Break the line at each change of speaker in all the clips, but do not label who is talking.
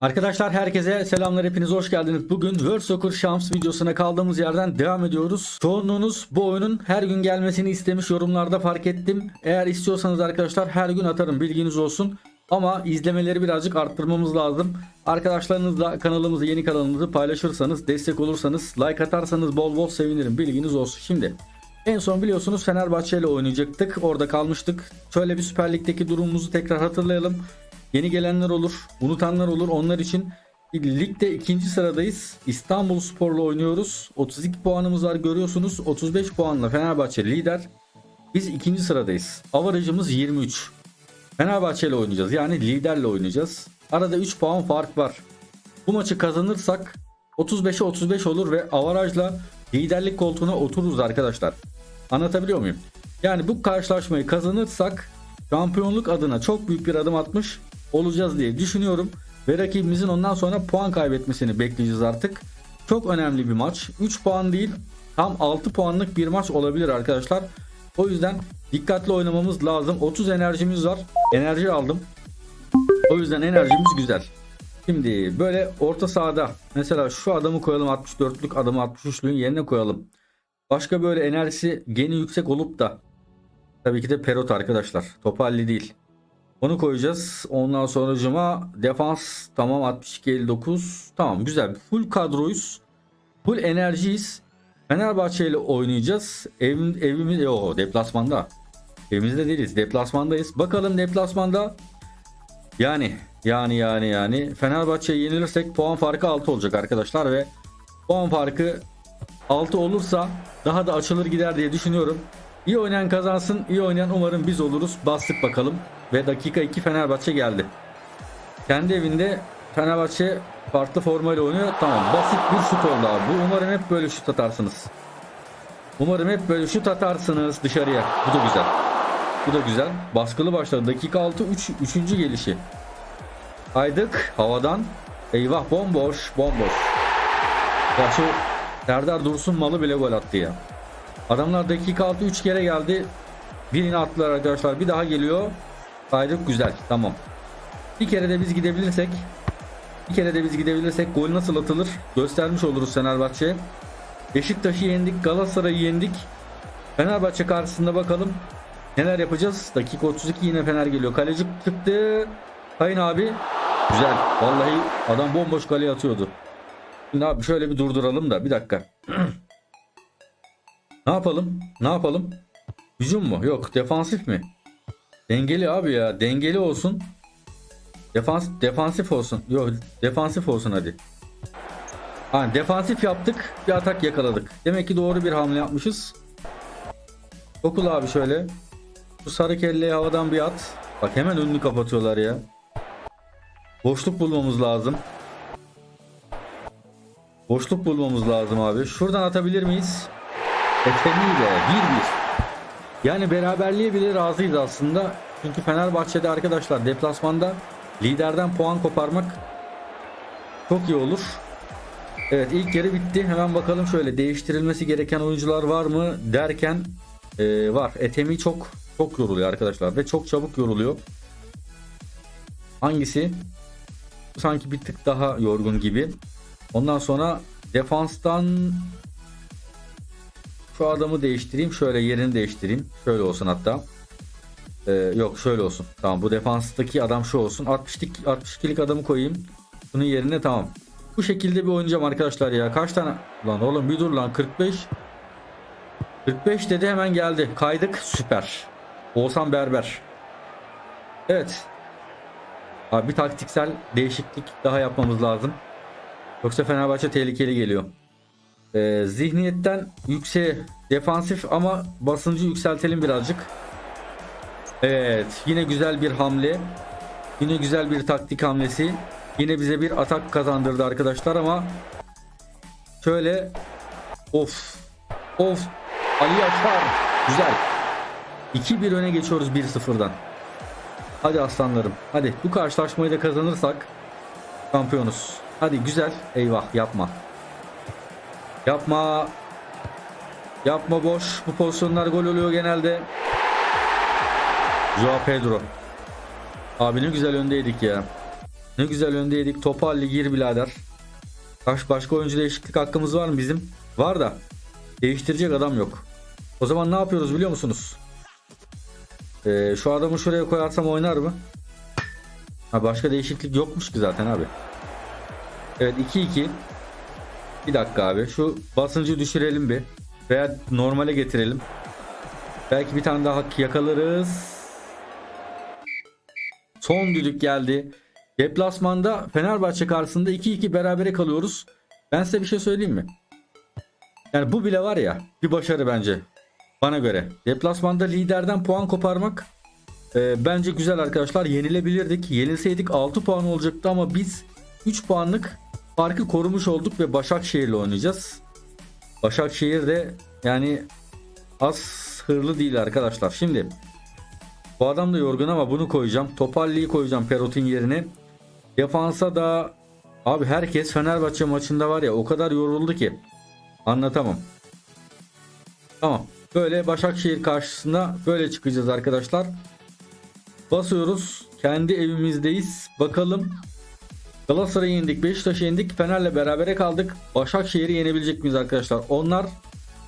Arkadaşlar herkese selamlar hepiniz hoş geldiniz. Bugün World Soccer Shams videosuna kaldığımız yerden devam ediyoruz. Çoğunluğunuz bu oyunun her gün gelmesini istemiş yorumlarda fark ettim. Eğer istiyorsanız arkadaşlar her gün atarım bilginiz olsun. Ama izlemeleri birazcık arttırmamız lazım. Arkadaşlarınızla kanalımızı yeni kanalımızı paylaşırsanız destek olursanız like atarsanız bol bol sevinirim bilginiz olsun. Şimdi en son biliyorsunuz Fenerbahçe ile oynayacaktık. Orada kalmıştık. Şöyle bir Süper Lig'deki durumumuzu tekrar hatırlayalım. Yeni gelenler olur, unutanlar olur. Onlar için ligde ikinci sıradayız. İstanbul Spor'la oynuyoruz. 32 puanımız var görüyorsunuz. 35 puanla Fenerbahçe lider. Biz ikinci sıradayız. Avarajımız 23. Fenerbahçe ile oynayacağız. Yani liderle oynayacağız. Arada 3 puan fark var. Bu maçı kazanırsak 35'e 35 olur ve avarajla liderlik koltuğuna otururuz arkadaşlar. Anlatabiliyor muyum? Yani bu karşılaşmayı kazanırsak şampiyonluk adına çok büyük bir adım atmış olacağız diye düşünüyorum. Ve rakibimizin ondan sonra puan kaybetmesini bekleyeceğiz artık. Çok önemli bir maç. 3 puan değil tam 6 puanlık bir maç olabilir arkadaşlar. O yüzden dikkatli oynamamız lazım. 30 enerjimiz var. Enerji aldım. O yüzden enerjimiz güzel. Şimdi böyle orta sahada mesela şu adamı koyalım 64'lük adamı 63'lüğün yerine koyalım. Başka böyle enerjisi geni yüksek olup da tabii ki de Perot arkadaşlar. Topalli değil. Onu koyacağız. Ondan sonra cuma defans tamam 62 59 tamam güzel. Full kadroyuz. Full enerjiyiz. Fenerbahçe ile oynayacağız. Ev, evimiz o deplasmanda. Evimizde değiliz. Deplasmandayız. Bakalım deplasmanda yani yani yani yani Fenerbahçe'ye yenilirsek puan farkı 6 olacak arkadaşlar ve puan farkı 6 olursa daha da açılır gider diye düşünüyorum. İyi oynayan kazansın. iyi oynayan umarım biz oluruz. Bastık bakalım. Ve dakika 2 Fenerbahçe geldi. Kendi evinde Fenerbahçe farklı formayla oynuyor. Tamam basit bir şut oldu abi. Bu umarım hep böyle şut atarsınız. Umarım hep böyle şut atarsınız dışarıya. Bu da güzel. Bu da güzel. Baskılı başladı. Dakika 6 3 3. gelişi. Haydık havadan. Eyvah bomboş bomboş. Ya şu Serdar Dursun malı bile gol attı ya. Adamlar dakika 6 3 kere geldi. Birini attılar arkadaşlar. Bir daha geliyor. Kaydık güzel. Tamam. Bir kere de biz gidebilirsek bir kere de biz gidebilirsek gol nasıl atılır göstermiş oluruz Fenerbahçe. Beşiktaş'ı yendik. Galatasaray'ı yendik. Fenerbahçe karşısında bakalım neler yapacağız. Dakika 32 yine Fener geliyor. Kaleci çıktı. Kayın abi. Güzel. Vallahi adam bomboş kaleye atıyordu. Şimdi abi şöyle bir durduralım da bir dakika. ne yapalım? Ne yapalım? Hücum mu? Yok. Defansif mi? Dengeli abi ya. Dengeli olsun. Defans defansif olsun. Yok defansif olsun hadi. Ha, defansif yaptık. Bir atak yakaladık. Demek ki doğru bir hamle yapmışız. Dokul abi şöyle. Şu sarı kelleyi havadan bir at. Bak hemen önünü kapatıyorlar ya. Boşluk bulmamız lazım. Boşluk bulmamız lazım abi. Şuradan atabilir miyiz? Efemiyle 1-1. Yani beraberliğe bile razıyız aslında. Çünkü Fenerbahçe'de arkadaşlar deplasmanda liderden puan koparmak çok iyi olur. Evet ilk yarı bitti. Hemen bakalım şöyle değiştirilmesi gereken oyuncular var mı derken e, var. Etemi çok çok yoruluyor arkadaşlar ve çok çabuk yoruluyor. Hangisi? Sanki bir tık daha yorgun gibi. Ondan sonra defanstan şu adamı değiştireyim. Şöyle yerini değiştireyim. Şöyle olsun hatta. Ee, yok şöyle olsun. Tamam bu defanstaki adam şu olsun. 62 62'lik adamı koyayım. Bunun yerine tamam. Bu şekilde bir oynayacağım arkadaşlar ya. Kaç tane? Lan oğlum bir dur lan 45. 45 dedi hemen geldi. Kaydık süper. Oğuzhan Berber. Evet. Abi bir taktiksel değişiklik daha yapmamız lazım. Yoksa Fenerbahçe tehlikeli geliyor. Ee, zihniyetten yükseğe defansif ama basıncı yükseltelim birazcık. Evet yine güzel bir hamle. Yine güzel bir taktik hamlesi. Yine bize bir atak kazandırdı arkadaşlar ama şöyle of of Ali Yaşar güzel 2-1 öne geçiyoruz 1-0'dan hadi aslanlarım hadi bu karşılaşmayı da kazanırsak şampiyonuz hadi güzel eyvah yapma yapma yapma boş bu pozisyonlar gol oluyor genelde Joao Pedro abi ne güzel öndeydik ya Ne güzel öndeydik. Topalli gir birader. Kaç başka oyuncu değişiklik hakkımız var mı bizim? Var da değiştirecek adam yok. O zaman ne yapıyoruz biliyor musunuz? Ee, şu adamı şuraya koyarsam oynar mı? Ha başka değişiklik yokmuş ki zaten abi. Evet 2-2. Bir dakika abi. Şu basıncı düşürelim bir. Veya normale getirelim. Belki bir tane daha yakalarız. Son düdük geldi. Deplasmanda Fenerbahçe karşısında 2-2 berabere kalıyoruz. Ben size bir şey söyleyeyim mi? Yani bu bile var ya bir başarı bence. Bana göre. Deplasmanda liderden puan koparmak e, bence güzel arkadaşlar. Yenilebilirdik. Yenilseydik 6 puan olacaktı ama biz 3 puanlık farkı korumuş olduk ve Başakşehir'le oynayacağız. Başakşehir de yani az hırlı değil arkadaşlar. Şimdi bu adam da yorgun ama bunu koyacağım. Topalli'yi koyacağım Perot'un yerine. Defansa da abi herkes Fenerbahçe maçında var ya o kadar yoruldu ki anlatamam. Tamam. Böyle Başakşehir karşısında böyle çıkacağız arkadaşlar. Basıyoruz. Kendi evimizdeyiz. Bakalım Galatasaray'ı yendik, Beşiktaş'ı yendik, Fener'le berabere kaldık. Başakşehir'i yenebilecek miyiz arkadaşlar? Onlar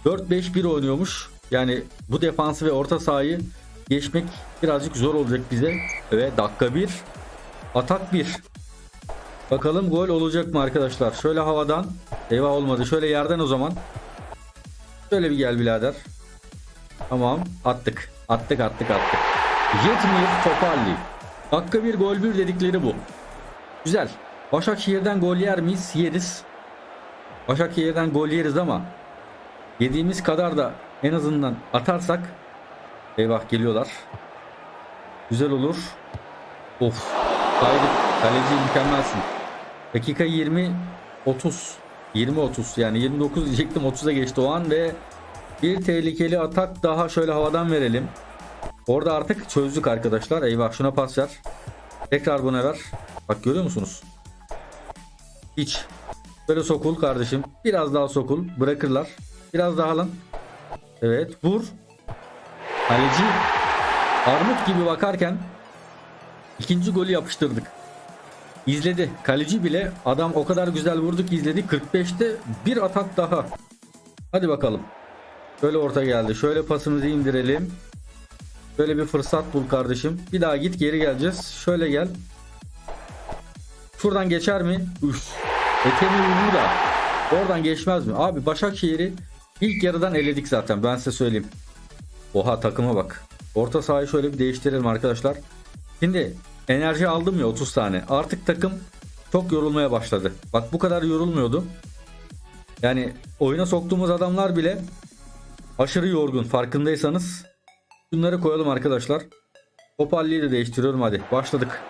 4-5-1 oynuyormuş. Yani bu defansı ve orta sahayı geçmek birazcık zor olacak bize. Ve dakika 1, atak 1. Bakalım gol olacak mı arkadaşlar? Şöyle havadan. Eyvah olmadı. Şöyle yerden o zaman. Şöyle bir gel birader. Tamam. Attık. Attık attık attık. Jetmir Topalli. Dakika 1 gol 1 dedikleri bu. Güzel. Başakşehir'den gol yer miyiz? Yeriz. Başakşehir'den gol yeriz ama yediğimiz kadar da en azından atarsak eyvah geliyorlar. Güzel olur. Of. Haydi. Kaleci mükemmelsin. Dakika 20 30 20 30 yani 29 diyecektim 30'a geçti o an ve bir tehlikeli atak daha şöyle havadan verelim. Orada artık çözdük arkadaşlar. Eyvah şuna pas ver. Tekrar buna ver. Bak görüyor musunuz? Hiç. Böyle sokul kardeşim. Biraz daha sokul. Bırakırlar. Biraz daha lan. Evet vur. Kaleci armut gibi bakarken ikinci golü yapıştırdık. İzledi. Kaleci bile adam o kadar güzel vurdu ki izledi. 45'te bir atak daha. Hadi bakalım. Şöyle orta geldi. Şöyle pasımızı indirelim. Böyle bir fırsat bul kardeşim. Bir daha git geri geleceğiz. Şöyle gel. Şuradan geçer mi? Üf. Etemi vurdu da. Oradan geçmez mi? Abi Başakşehir'i ilk yarıdan eledik zaten. Ben size söyleyeyim. Oha takıma bak. Orta sahayı şöyle bir değiştirelim arkadaşlar. Şimdi enerji aldım ya 30 tane. Artık takım çok yorulmaya başladı. Bak bu kadar yorulmuyordu. Yani oyuna soktuğumuz adamlar bile aşırı yorgun farkındaysanız. Bunları koyalım arkadaşlar. Topalli'yi de değiştiriyorum hadi. Başladık.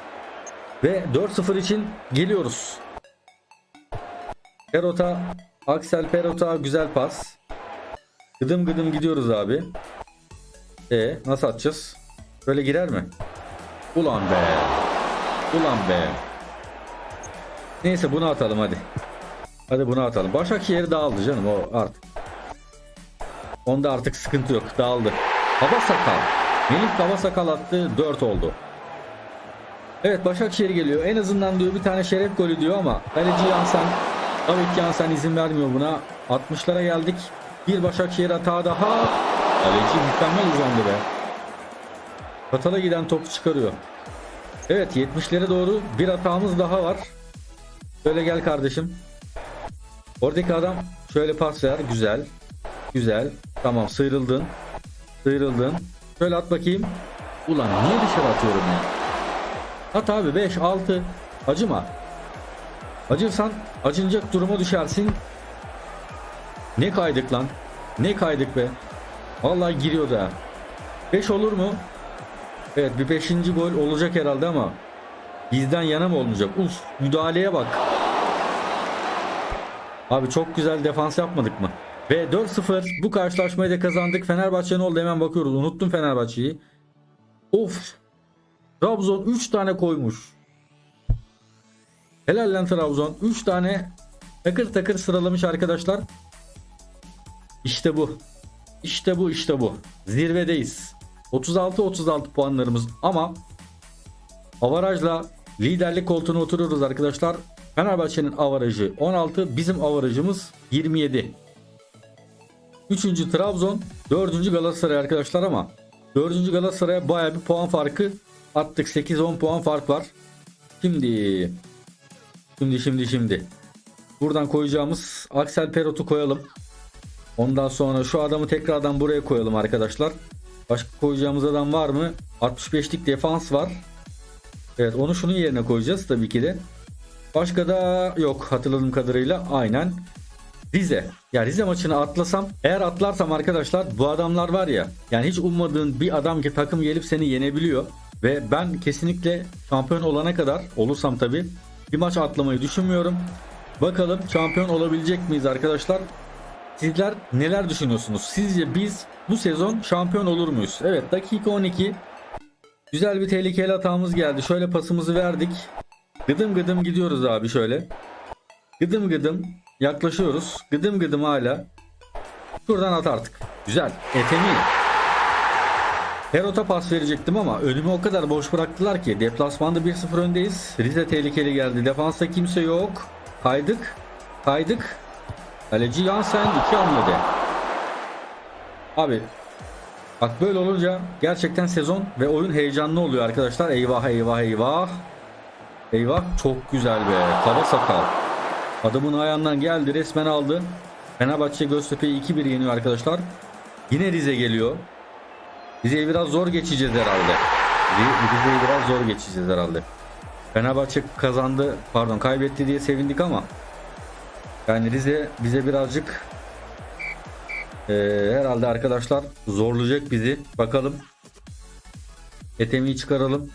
Ve 4-0 için geliyoruz. Perota, Axel Perota güzel pas. Gıdım gıdım gidiyoruz abi. E nasıl atacağız? Böyle girer mi? Ulan be. Ulan be. Neyse bunu atalım hadi. Hadi bunu atalım. Başakşehir dağıldı canım o artık. Onda artık sıkıntı yok. Dağıldı. Hava sakal. Melih hava sakal attı. 4 oldu. Evet Başakşehir geliyor. En azından diyor bir tane şeref golü diyor ama kaleci Yansen tabii ki Yansen izin vermiyor buna. 60'lara geldik. Bir Başakşehir hata daha. Kaleci mükemmel uzandı be. Katala giden topu çıkarıyor. Evet 70'lere doğru bir hatamız daha var. Şöyle gel kardeşim. Oradaki adam şöyle pas ver. Güzel. Güzel. Tamam sıyrıldın. Sıyrıldın. Şöyle at bakayım. Ulan niye dışarı atıyorum ya? At abi 5 6 acıma. Acırsan acınacak duruma düşersin. Ne kaydık lan? Ne kaydık be? Vallahi giriyor da. 5 olur mu? Evet bir 5. gol olacak herhalde ama bizden yana mı olmayacak? Uf müdahaleye bak. Abi çok güzel defans yapmadık mı? Ve 4-0 bu karşılaşmayı da kazandık. Fenerbahçe ne oldu hemen bakıyoruz. Unuttum Fenerbahçe'yi. Of. Trabzon 3 tane koymuş. Helal lan Trabzon. 3 tane takır takır sıralamış arkadaşlar. İşte bu. İşte bu işte bu. Zirvedeyiz. 36-36 puanlarımız ama avarajla liderlik koltuğuna oturuyoruz arkadaşlar. Fenerbahçe'nin avarajı 16, bizim avarajımız 27. 3. Trabzon, 4. Galatasaray arkadaşlar ama 4. Galatasaray'a baya bir puan farkı attık. 8-10 puan fark var. Şimdi şimdi şimdi şimdi buradan koyacağımız Axel Perot'u koyalım. Ondan sonra şu adamı tekrardan buraya koyalım arkadaşlar. Başka koyacağımız adam var mı? 65'lik defans var. Evet onu şunun yerine koyacağız tabii ki de. Başka da yok hatırladığım kadarıyla aynen. Rize. Ya Rize maçını atlasam eğer atlarsam arkadaşlar bu adamlar var ya yani hiç ummadığın bir adam ki takım gelip seni yenebiliyor. Ve ben kesinlikle şampiyon olana kadar olursam tabii bir maç atlamayı düşünmüyorum. Bakalım şampiyon olabilecek miyiz arkadaşlar? Sizler neler düşünüyorsunuz? Sizce biz bu sezon şampiyon olur muyuz? Evet dakika 12. Güzel bir tehlikeli hatamız geldi. Şöyle pasımızı verdik. Gıdım gıdım gidiyoruz abi şöyle. Gıdım gıdım yaklaşıyoruz. Gıdım gıdım hala. Şuradan at artık. Güzel. Etemi. Herot'a pas verecektim ama önümü o kadar boş bıraktılar ki. Deplasmanda 1-0 öndeyiz. Rize tehlikeli geldi. Defansta kimse yok. Kaydık. Kaydık. Kaleci Yansen iki hamlede. Abi bak böyle olunca gerçekten sezon ve oyun heyecanlı oluyor arkadaşlar. Eyvah eyvah eyvah. Eyvah çok güzel be. Kaba sakal. Adamın ayağından geldi resmen aldı. Fenerbahçe Göztepe'yi 2-1 yeniyor arkadaşlar. Yine Rize geliyor. Rize'yi biraz zor geçeceğiz herhalde. Ri- Rize'yi biraz zor geçeceğiz herhalde. Fenerbahçe kazandı pardon kaybetti diye sevindik ama yani Rize bize birazcık eee, herhalde arkadaşlar zorlayacak bizi. Bakalım. Etemi'yi çıkaralım.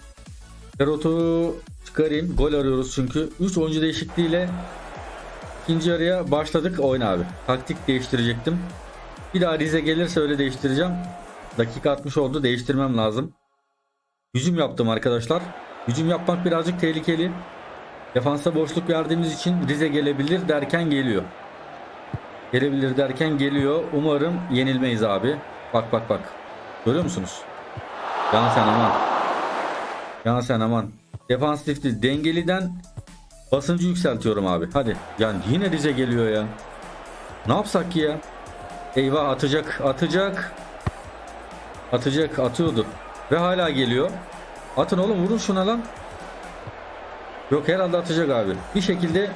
Perot'u çıkarayım. Gol arıyoruz çünkü. 3 oyuncu değişikliğiyle ikinci yarıya başladık. Oyna abi. Taktik değiştirecektim. Bir daha Rize gelirse öyle değiştireceğim. Dakika 60 oldu. Değiştirmem lazım. Hücum yaptım arkadaşlar. Hücum yapmak birazcık tehlikeli. Defansa boşluk verdiğimiz için Rize gelebilir derken geliyor. Gelebilir derken geliyor. Umarım yenilmeyiz abi. Bak bak bak. Görüyor musunuz? Yan sen aman. Yan sen aman. Defansifti. Dengeliden basıncı yükseltiyorum abi. Hadi. Yani yine Rize geliyor ya. Ne yapsak ki ya? Eyvah atacak. Atacak. Atacak. Atıyordu. Ve hala geliyor. Atın oğlum vurun şuna lan. Yok herhalde atacak abi. Bir şekilde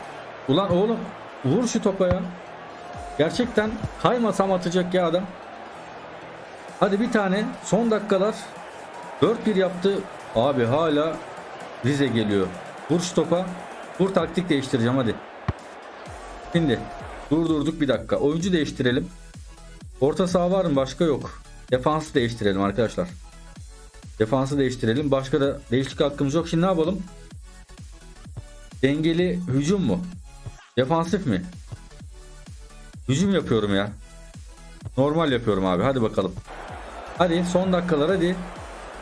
ulan oğlum vur şu topa ya. Gerçekten kaymasam atacak ya adam. Hadi bir tane son dakikalar 4-1 yaptı. Abi hala Rize geliyor. Vur şu topa. Vur taktik değiştireceğim hadi. Şimdi durdurduk bir dakika. Oyuncu değiştirelim. Orta saha var mı? Başka yok. Defansı değiştirelim arkadaşlar. Defansı değiştirelim. Başka da değişiklik hakkımız yok. Şimdi ne yapalım? Dengeli hücum mu? Defansif mi? Hücum yapıyorum ya. Normal yapıyorum abi. Hadi bakalım. Hadi son dakikalar hadi.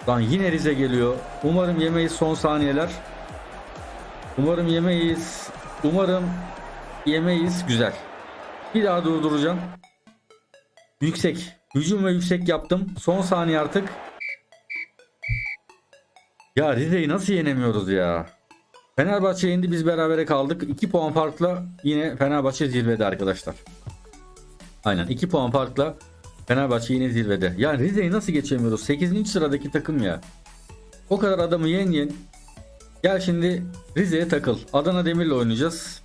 Lan yine Rize geliyor. Umarım yemeyiz son saniyeler. Umarım yemeyiz. Umarım yemeyiz. Güzel. Bir daha durduracağım. Yüksek. Hücum ve yüksek yaptım. Son saniye artık. Ya Rize'yi nasıl yenemiyoruz ya? Fenerbahçe yendi biz berabere kaldık. 2 puan farkla yine Fenerbahçe zirvede arkadaşlar. Aynen 2 puan farkla Fenerbahçe yine zirvede. Ya Rize'yi nasıl geçemiyoruz? 8. sıradaki takım ya. O kadar adamı yen yen. Gel şimdi Rize'ye takıl. Adana Demir'le oynayacağız.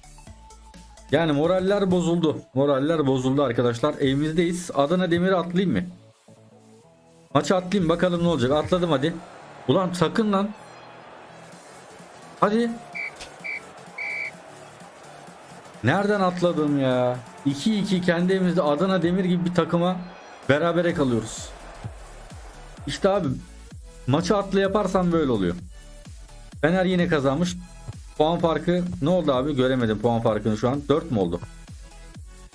Yani moraller bozuldu. Moraller bozuldu arkadaşlar. Evimizdeyiz. Adana Demir'e atlayayım mı? Maça atlayayım bakalım ne olacak. Atladım hadi. Ulan sakın lan. Hadi. Nereden atladım ya? 2-2 kendi evimizde Adana Demir gibi bir takıma berabere kalıyoruz. İşte abi maçı atlı yaparsam böyle oluyor. Fener yine kazanmış. Puan farkı ne oldu abi? Göremedim puan farkını şu an. 4 mü oldu?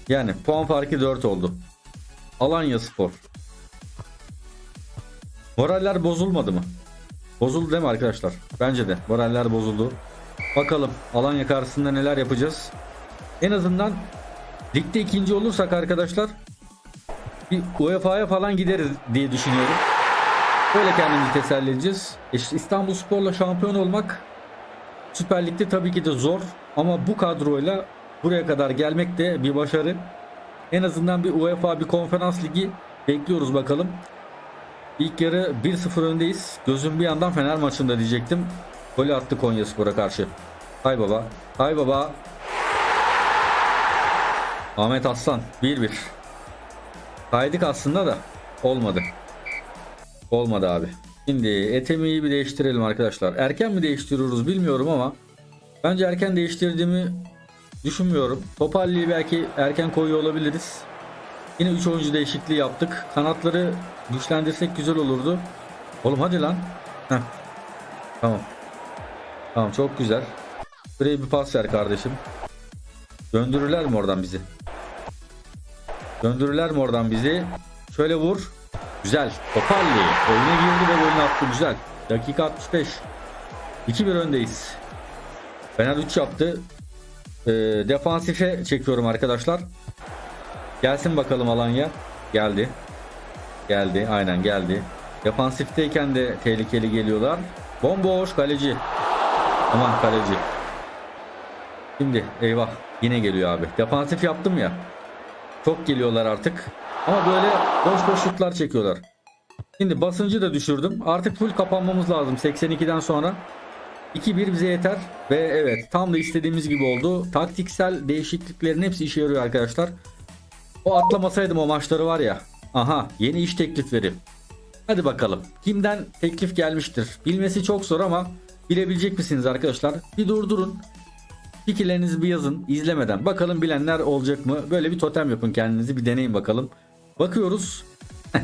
Yani puan farkı 4 oldu. Alanya Spor. Moraller bozulmadı mı? Bozuldu değil mi arkadaşlar? Bence de. Moraller bozuldu. Bakalım Alanya karşısında neler yapacağız. En azından ligde ikinci olursak arkadaşlar bir UEFA'ya falan gideriz diye düşünüyorum. Böyle kendimizi teselli edeceğiz. İşte İstanbul Spor'la şampiyon olmak Süper Lig'de tabii ki de zor ama bu kadroyla buraya kadar gelmek de bir başarı. En azından bir UEFA bir konferans ligi bekliyoruz bakalım. İlk yarı 1-0 öndeyiz. Gözüm bir yandan Fener maçında diyecektim. Golü attı Konyaspor'a karşı. Hay baba. Hay baba. Ahmet Aslan 1-1. Kaydık aslında da olmadı. Olmadı abi. Şimdi Etemi'yi bir değiştirelim arkadaşlar. Erken mi değiştiriyoruz bilmiyorum ama bence erken değiştirdiğimi düşünmüyorum. Topalli'yi belki erken koyuyor olabiliriz. Yine 3 oyuncu değişikliği yaptık. Kanatları güçlendirsek güzel olurdu. Oğlum hadi lan. Heh. Tamam. Tamam çok güzel. Buraya bir pas ver kardeşim. Döndürürler mi oradan bizi? Döndürürler mi oradan bizi? Şöyle vur. Güzel. Topalli. Oyuna girdi ve golünü attı. Güzel. Dakika 65. 2-1 öndeyiz. Fener 3 yaptı. Ee, defansife çekiyorum arkadaşlar. Gelsin bakalım Alanya. Geldi. Geldi. Aynen geldi. Defansifteyken de tehlikeli geliyorlar. Bomboş kaleci. Aman kaleci. Şimdi eyvah. Yine geliyor abi. Defansif yaptım ya. Çok geliyorlar artık. Ama böyle boş boş şutlar çekiyorlar. Şimdi basıncı da düşürdüm. Artık full kapanmamız lazım 82'den sonra. 2-1 bize yeter. Ve evet tam da istediğimiz gibi oldu. Taktiksel değişikliklerin hepsi işe yarıyor arkadaşlar. O atlamasaydım o maçları var ya. Aha yeni iş teklifleri. Hadi bakalım. Kimden teklif gelmiştir? Bilmesi çok zor ama bilebilecek misiniz arkadaşlar? Bir durdurun. Fikirlerinizi bir yazın izlemeden. Bakalım bilenler olacak mı? Böyle bir totem yapın kendinizi bir deneyin bakalım. Bakıyoruz.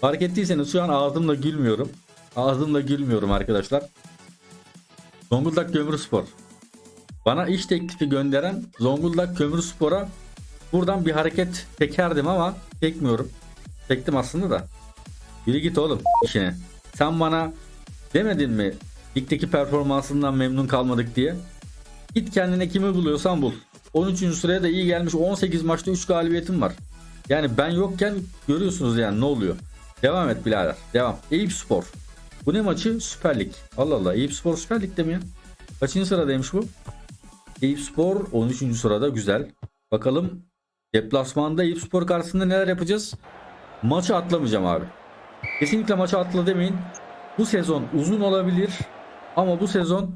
Fark ettiyseniz şu an ağzımla gülmüyorum. Ağzımla gülmüyorum arkadaşlar. Zonguldak Kömürspor. Bana iş teklifi gönderen Zonguldak Kömürspor'a buradan bir hareket çekerdim ama çekmiyorum. Çektim aslında da. Yürü git oğlum işine. Sen bana demedin mi ligdeki performansından memnun kalmadık diye? Git kendine kimi buluyorsan bul. 13. sıraya da iyi gelmiş 18 maçta 3 galibiyetim var. Yani ben yokken görüyorsunuz yani ne oluyor. Devam et birader. Devam. Eyüp Spor. Bu ne maçı? Süper Lig. Allah Allah. Eyüp Spor Süper Lig'de mi ya? Kaçıncı sıradaymış bu? Eyüp Spor 13. sırada. Güzel. Bakalım deplasmanda Eyüp Spor karşısında neler yapacağız? Maçı atlamayacağım abi. Kesinlikle maçı atla demeyin. Bu sezon uzun olabilir ama bu sezon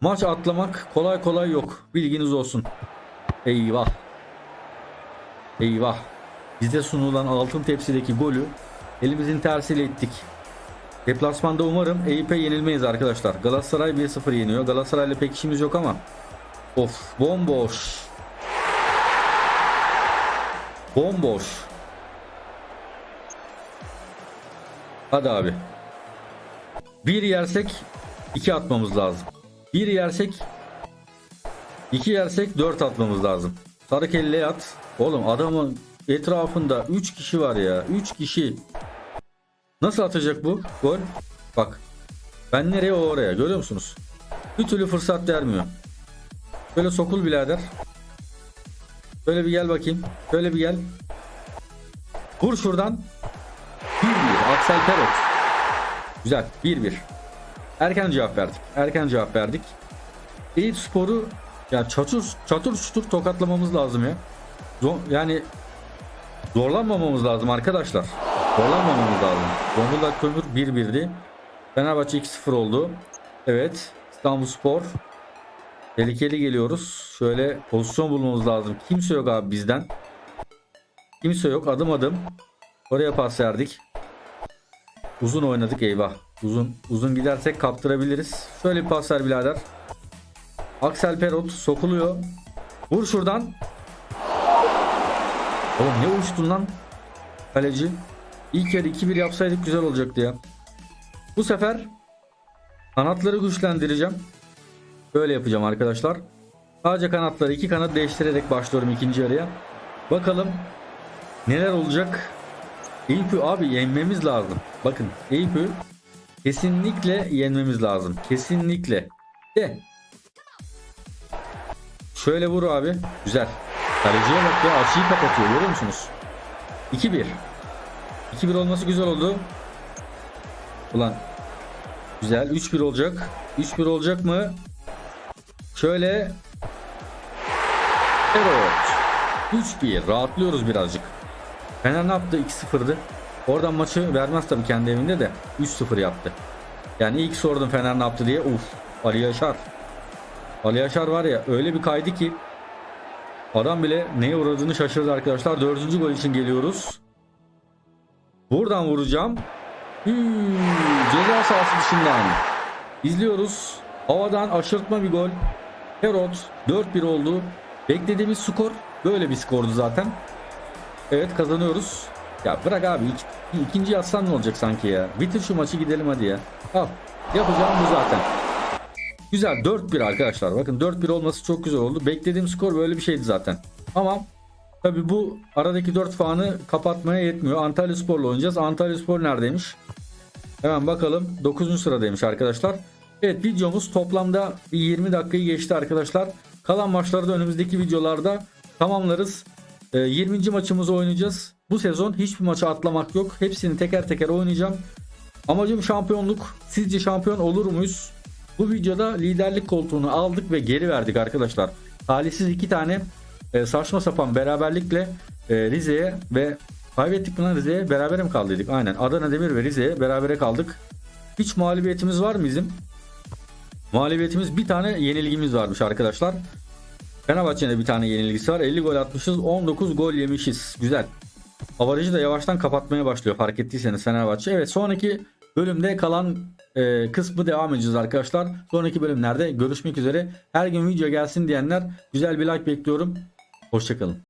maç atlamak kolay kolay yok. Bilginiz olsun. Eyvah. Eyvah. Bize sunulan altın tepsideki golü elimizin tersiyle ittik. Deplasmanda umarım Eyüp'e yenilmeyiz arkadaşlar. Galatasaray 1-0 yeniyor. Galatasaray'la pek işimiz yok ama. Of bomboş. Bomboş. Hadi abi. Bir yersek iki atmamız lazım. Bir yersek iki yersek dört atmamız lazım. Sarı kelle at. Oğlum adamın etrafında 3 kişi var ya. 3 kişi. Nasıl atacak bu gol? Bak. Ben nereye o oraya görüyor musunuz? Bir türlü fırsat vermiyor. Böyle sokul birader. Böyle bir gel bakayım. Böyle bir gel. Vur şuradan. 1-1. Aksel Perot. Güzel. 1-1. Erken cevap verdik. Erken cevap verdik. Eyüp Spor'u ya çatır çatır çutur tokatlamamız lazım ya. Zor, yani zorlanmamamız lazım arkadaşlar. Zorlanmamamız lazım. Zonguldak Kömür 1-1'di. Fenerbahçe 2-0 oldu. Evet. İstanbul Spor. Tehlikeli geliyoruz. Şöyle pozisyon bulmamız lazım. Kimse yok abi bizden. Kimse yok. Adım adım. Oraya pas verdik. Uzun oynadık eyvah. Uzun uzun gidersek kaptırabiliriz. Şöyle bir pas ver birader. Axel Perot sokuluyor. Vur şuradan. Oğlum ne uçtun lan? Kaleci. İlk yarı 2-1 yapsaydık güzel olacaktı ya. Bu sefer kanatları güçlendireceğim. Böyle yapacağım arkadaşlar. Sadece kanatları iki kanat değiştirerek başlıyorum ikinci yarıya. Bakalım neler olacak. Eyüp'ü abi yenmemiz lazım. Bakın Eyüp'ü kesinlikle yenmemiz lazım. Kesinlikle. De. Şöyle vur abi. Güzel. Kaleciye bak ya açıyı kapatıyor görüyor musunuz? 2-1. 2-1 olması güzel oldu. Ulan Güzel 3-1 olacak. 3-1 olacak mı? Şöyle. Evet. 3-1. Rahatlıyoruz birazcık. Fener ne yaptı? 2-0'dı. Oradan maçı vermez tabii kendi evinde de 3-0 yaptı. Yani ilk sordum Fener ne yaptı diye. Uf. Ali Yaşar. Ali Yaşar var ya öyle bir kaydı ki adam bile neye uğradığını şaşırdı arkadaşlar. Dördüncü gol için geliyoruz. Buradan vuracağım. Hmm, ceza sahası dışından. İzliyoruz. Havadan aşırtma bir gol. Herod 4-1 oldu. Beklediğimiz skor böyle bir skordu zaten. Evet kazanıyoruz. Ya bırak abi ik- ikinci atsan ne olacak sanki ya. Bitir şu maçı gidelim hadi ya. Al. Yapacağım bu zaten. Güzel 4-1 arkadaşlar. Bakın 4-1 olması çok güzel oldu. Beklediğim skor böyle bir şeydi zaten. Ama tabi bu aradaki 4 puanı kapatmaya yetmiyor. Antalya Spor'la oynayacağız. Antalya Spor neredeymiş? Hemen bakalım. 9. sıradaymış arkadaşlar. Evet videomuz toplamda bir 20 dakikayı geçti arkadaşlar. Kalan maçları da önümüzdeki videolarda tamamlarız. Ee, 20. maçımızı oynayacağız. Bu sezon hiçbir maçı atlamak yok. Hepsini teker teker oynayacağım. Amacım şampiyonluk. Sizce şampiyon olur muyuz? Bu videoda liderlik koltuğunu aldık ve geri verdik arkadaşlar. Talihsiz iki tane e, saçma sapan beraberlikle e, Rize'ye ve kaybettik mi lan Rize'ye beraber mi kaldıydık? Aynen Adana Demir ve Rize'ye berabere kaldık. Hiç mağlubiyetimiz var mı bizim? Mağlubiyetimiz bir tane yenilgimiz varmış arkadaşlar. Fenerbahçe'nin bir tane yenilgisi var. 50 gol atmışız 19 gol yemişiz. Güzel. Avarajı da yavaştan kapatmaya başlıyor fark ettiyseniz Fenerbahçe. Evet sonraki bölümde kalan e, kısmı devam edeceğiz arkadaşlar. Sonraki bölümlerde görüşmek üzere. Her gün video gelsin diyenler güzel bir like bekliyorum. Hoşçakalın.